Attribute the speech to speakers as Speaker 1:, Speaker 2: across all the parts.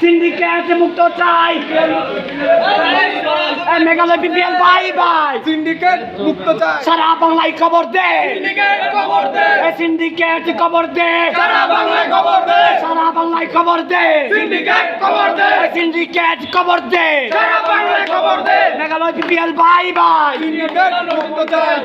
Speaker 1: Syndicate মুক্ত চাই। এই মেঘালয় বিপিএল ভাই ভাই
Speaker 2: সিন্ডিকেট মুক্ত চাই।
Speaker 1: সারা বাংলায় খবর দে।
Speaker 2: সিন্ডিকেট খবর দে।
Speaker 1: এই সিন্ডিকেট খবর দে।
Speaker 2: সারা বাংলায় খবর দে।
Speaker 1: সারা বাংলায় খবর দে।
Speaker 2: সিন্ডিকেট খবর দে।
Speaker 1: এই সিন্ডিকেট খবর দে।
Speaker 2: সারা বাংলায় খবর দে।
Speaker 1: মেঘালয় বিপিএল ভাই ভাই
Speaker 2: সিন্ডিকেট মুক্ত চাই।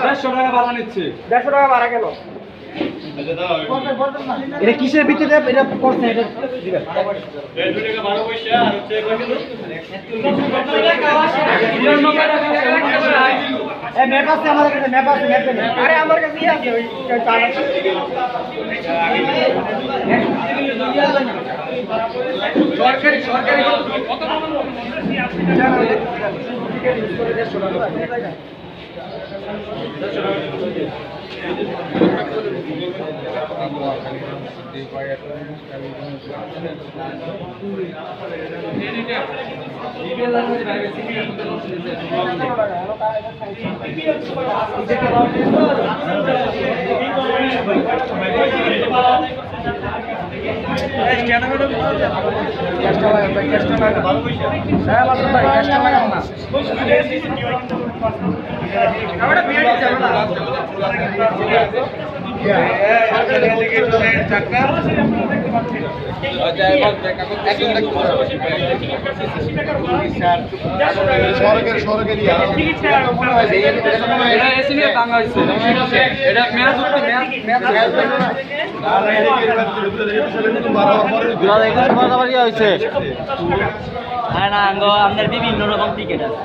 Speaker 3: দেড়শো টাকা ভাড়া নিচ্ছে।
Speaker 1: দেড়শো টাকা ভাড়া গেল। এটা কিসের ভিত্তিতে? এটা করছে এটা আরে আমার কাছে আছে ওই
Speaker 2: সরকারি সরকারি সরকারি সরকারি
Speaker 3: এটা এসি নিয়ে টাঙ্গা হয়েছে
Speaker 4: হ্যাঁ আপনার বিভিন্ন রকম টিকিট আছে